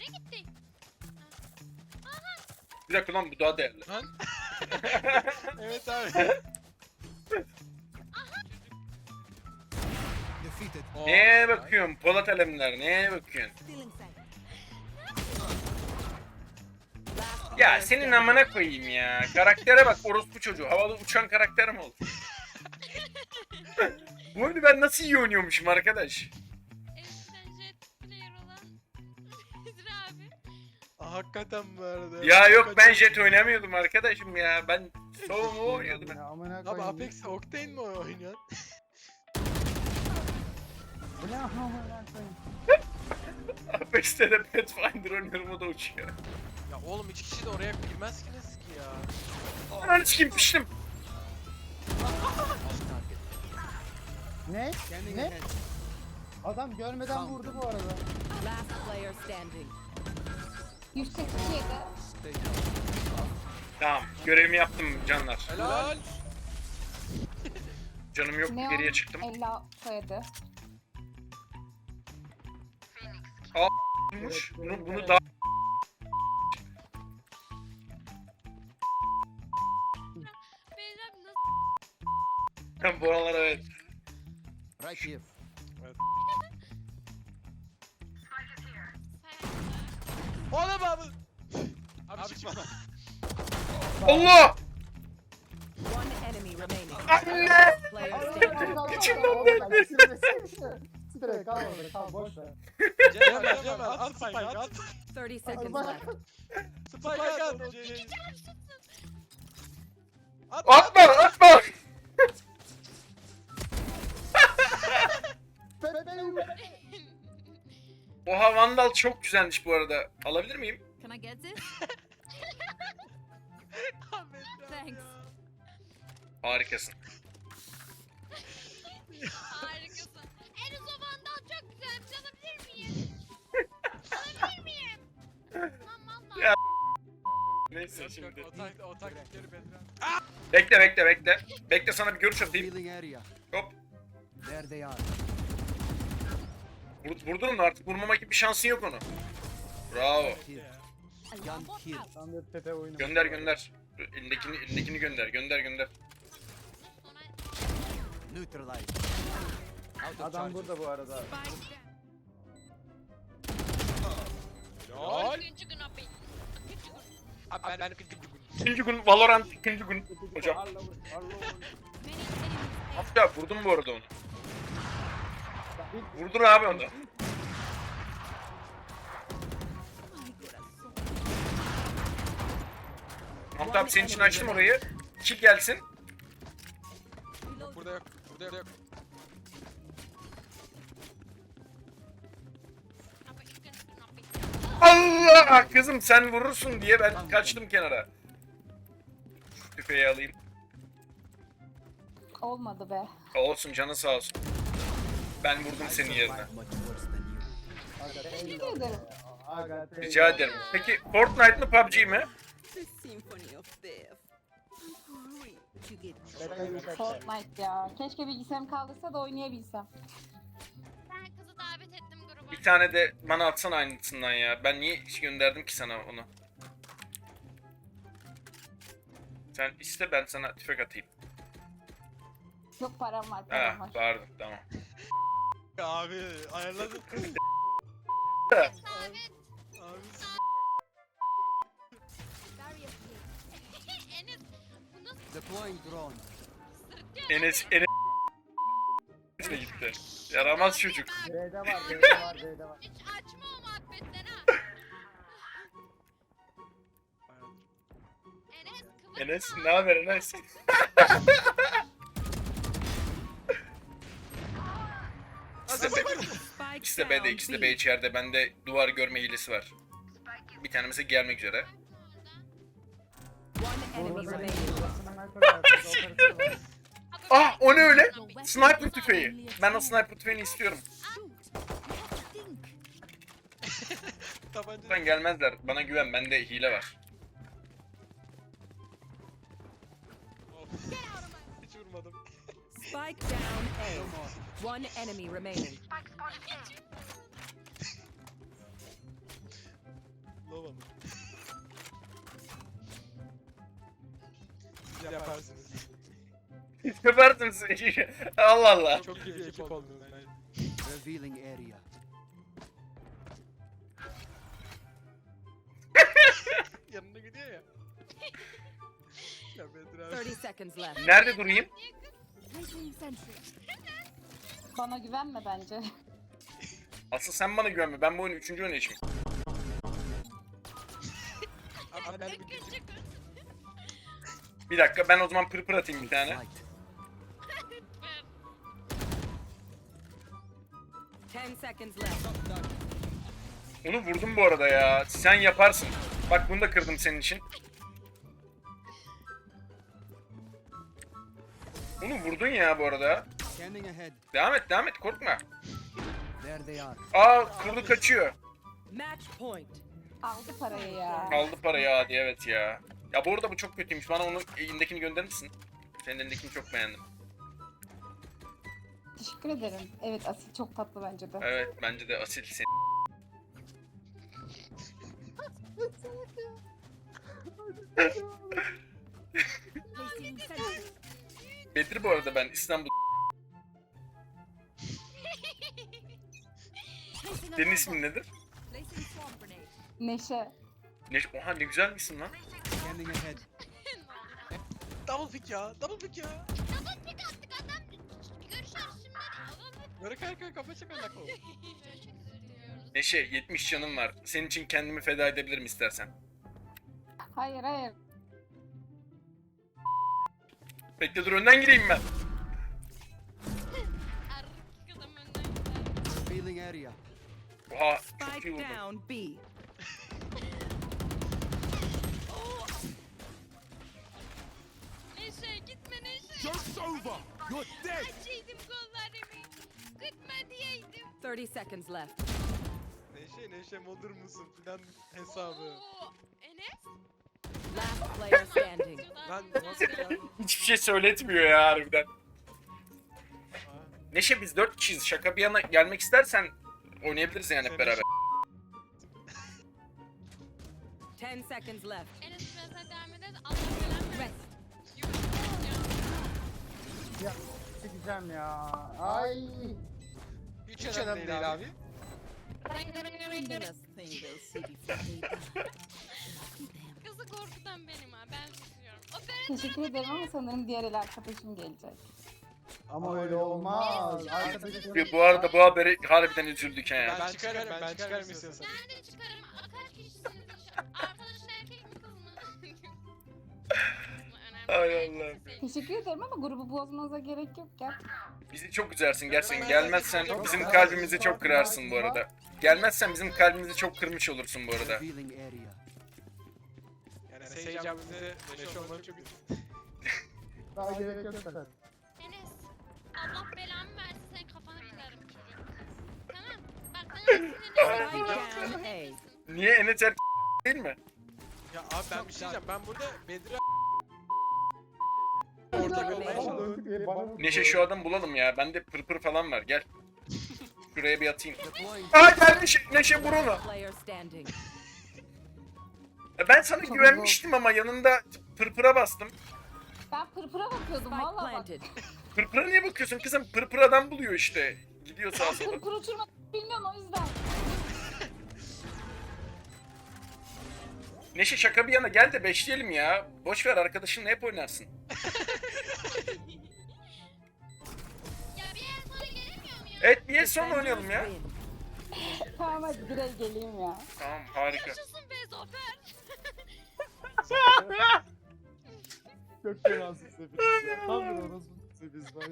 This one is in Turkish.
Nereye gitti? Bir dakika lan bu daha değerli. Lan. evet abi. Oo. Neye bakıyorsun Polat Alemler neye bakıyorsun? Ya senin amına koyayım ya. Karaktere bak orospu çocuğu. Havalı uçan karakter mi oldu? Bu oyunu ben nasıl iyi oynuyormuşum arkadaş? Hakikaten bu arada. Ya yok ben Hakikaten. jet oynamıyordum arkadaşım ya. Ben Sova oynuyordum. Ya Abi. Apex'te Octane mi oynuyor? Bu ne amına koyayım? Apex'te de Pathfinder oynuyorum o da uçuyor. Ya oğlum iki kişi de oraya girmezsiniz ki ya. Ananı sikeyim piştim. Ne? Ne? Adam görmeden vurdu bu arada. Last player standing. 187. Tamam görevimi yaptım canlar. Helal. Canım yok Neon geriye çıktım. 50 soyadı. Olmuş. Bunu, bunu daha... Abi nasıl? Bu aralar evet. Right here. Oğlum abi. Abi, çıkma. Allah! One enemy remaining. Anne! İçimden al, geldi. al, Sürme, sürme. Sürme, kal orada, kal, boş ver. Cemal Cemal at spike at. 30 seconds left. Spike at. At. Atma atma! be- be- benim- Oha Vandal çok güzelmiş bu arada. Alabilir miyim? Can I get? Thanks. Harikasın. Harikasın. En uzun vandal çok güzelmiş. Alabilir miyim? Alabilir miyim? Lan valla. Ya. Neyse Yok, şimdi. O, tak, o taktikleri. Bekle bekle bekle. Bekle sana bir görüş atayım. Hop. There they are. Vur, vurdun onu artık vurmama gibi bir şansın yok onu. Bravo. Tepe oyunu. Gönder gönder. Elindekini, elindekini gönder gönder gönder. Sonra Neutralize. Out of Adam charges. burada bu arada. Lol. ikinci gün abi. İkinci gün. Abi ben ben İkinci gün Valorant ikinci gün. Hocam. Elimizde. Hatta vurdum bu arada onu. Vurdun abi onu. Hamdi abi senin için açtım orayı. Kill gelsin. burada yok. Burada yok. Allah kızım sen vurursun diye ben kaçtım kenara. Şu Tüfeği alayım. Olmadı be. Olsun canı sağ olsun. Ben vurdum senin yerine. Teşekkür ederim. aga, Rica ederim. Peki Fortnite mı PUBG mi? Fortnite ya. Keşke bilgisayarım kaldırsa da oynayabilsem. Ben kızı davet ettim gruba. Bir tane de bana atsana aynısından ya. Ben niye hiç gönderdim ki sana onu? Sen iste ben sana tüfek atayım. Yok param var param Ha, var. pardon tamam. Abi ayarladım. Davet. Abi Enes bu nasıl Deploying drone. sırtıyor? Enes Enes de gitti. Yaramaz çocuk. B'de var, B'de var, B'de var. Hiç açma o muhabbetten ha. Enes kıvırma. Enes ne haber Enes? İkisi de ikisi de B'de, ikisi de B. İçeride. Bende duvar görme hilesi var. Bir tanesi gelmek üzere. Ah o ne öyle? Sniper tüfeği. Ben o sniper tüfeğini istiyorum. Buradan gelmezler. Bana güven. Bende hile var. Spike down A. One enemy remaining. onu. Siz yaparsınız. Yaparsınız. Allah Allah. Çok iyi bir ekip oldunuz bence. Revealing area. Yanına gidiyor ya. ya Bedir abi. 30 seconds left. Nerede durayım? Bana güvenme bence. Asıl sen bana güvenme. Ben bu oyunu üçüncü. Abi ben bir dakika ben o zaman pırpır atayım bir tane. Flight. Ten seconds left. Onu vurdum bu arada ya. Sen yaparsın. Bak bunu da kırdım senin için. Bunu vurdun ya bu arada. Devam et devam et korkma. Aa kurdu kaçıyor. Match point. Aldı parayı ya. Aldı parayı hadi evet ya. Ya bu arada bu çok kötüymüş. Bana onun elindekini gönderir misin? Senin elindekini çok beğendim. Teşekkür ederim. Evet Asil çok tatlı bence de. Evet bence de asil sen. Bedir bu arada ben İstanbul. Senin ismin nedir? Neşe. Ne, oha ne güzel misin lan? Scanning ahead. Double pick ya. Double pick ya. Double pick attık adam. Görüşürüz şimdi. Böyle kafa. Neşe 70 canım var. Senin için kendimi feda edebilirim istersen. Hayır hayır. Bekle dur önden gireyim ben. Revealing area. Oha çok iyi Spike vurdum. down B. Neşe gitme Neşe. Joke's over. You're dead. Açaydım kollarımı. Gitme diyeydim. 30 seconds left. Neşe neşe olur musun filan hesabı. Oo, Enes? Last player. Lan nasıl ya? Hiçbir şey söyletmiyor ya harbiden. Neşe biz 4 kişiyiz. Şaka bir yana gelmek istersen oynayabiliriz yani hep beraber. 10 seconds left. Enes daha devam eder. Allah. Ya çekeceğim ya. Ay. Hiç önemli değil abi. Kızı korkutan benim ha. Ben Teşekkür ederim ama sanırım diğer el arkadaşım gelecek. Ama öyle olmaz. Arkadaşım. Bu arada bu haberi harbiden üzüldük he. Ben çıkarım ben çıkarım istiyorsan. Nerede çıkarım? Kaç kişisiniz inşallah? Arkadaşın erkek mi kız mı? Ay Allah. Teşekkür ederim ama grubu bozmanıza gerek yok ya. Bizi çok üzersin gerçekten. Gelmezsen bizim kalbimizi çok kırarsın bu arada. Gelmezsen bizim kalbimizi çok kırmış olursun bu arada. Revealing area. Yani Sage abimize neşe olmanı çok Daha gerek yok zaten. Enes, Allah belamı versin senin kafanı kırarım çocuk. Tamam. Bak sana A. Niye Enes er değil mi? Ya abi ben bir şey diyeceğim. Ben burada Bedir'e ortak olmaya çalışıyorum. Neşe şu adam bulalım ya. Bende pırpır falan var gel. Şuraya bir atayım. Aa gel Neşe, Neşe Ben sana güvenmiştim ama yanında pırpıra bastım. Ben pırpıra bakıyordum valla bak. Pırpıra niye bakıyorsun kızım? Pırpır adam buluyor işte. Gidiyor sağa sola. Pırpır uçurmak bilmiyorum o yüzden. Neşe şaka bir yana gel de beşleyelim ya. Boş ver arkadaşınla hep oynarsın. Ya bir yer sonra gelemiyor mu ya? Evet bir el sonra oynayalım ya. Tamam hadi direkt geleyim ya. Tamam harika. Çok fenasın Sefiz ya. Tam bir orası Sefiz var.